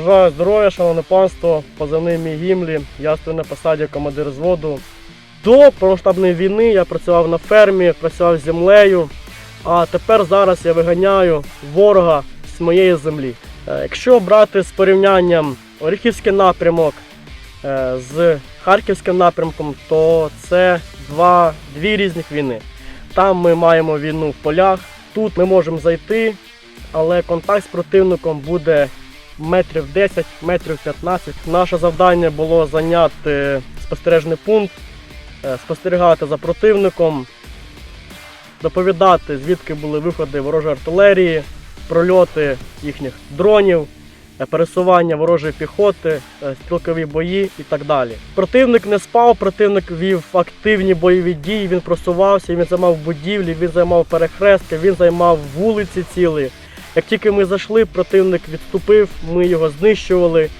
Бажаю здоров'я, шановне панство, позивний мій гімлі. Я стою на посаді командир зводу. До повномасштабної війни я працював на фермі, працював з землею. А тепер зараз я виганяю ворога з моєї землі. Е, Якщо брати з порівнянням Оріхівський напрямок е, з Харківським напрямком, то це два, дві різних війни. Там ми маємо війну в полях, тут ми можемо зайти, але контакт з противником буде метрів 10, метрів 15. Наше завдання було зайняти спостережний пункт, е, спостерігати за противником, доповідати, звідки були виходи ворожої артилерії, прольоти їхніх дронів, е, пересування ворожої піхоти, е, стрілкові бої і так далі. Противник не спав, противник вів активні бойові дії, він просувався, він займав будівлі, він займав перехрестки, він займав вулиці цілі. Як тільки ми зайшли, противник відступив, ми його знищували.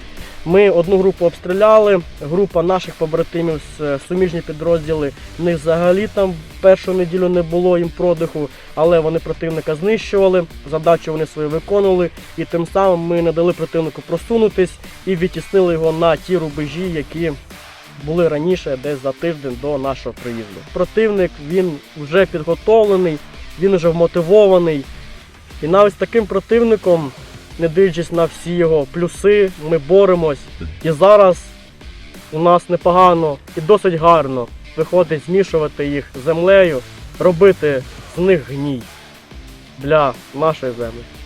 Ми одну групу обстріляли, група наших побратимів з е, суміжні підрозділи. В них взагалі там першу неділю не було їм продиху, але вони противника знищували, задачу вони свою виконували, і тим самим ми не дали противнику просунутись і відтіснили його на ті рубежі, які були раніше, десь за тиждень до нашого приїзду. Противник він вже підготовлений, він вже вмотивований. І навіть з таким противником, не дивлячись на всі його плюси, ми боремось. І зараз у нас непогано і досить гарно виходить змішувати їх землею, робити з них гній для нашої землі.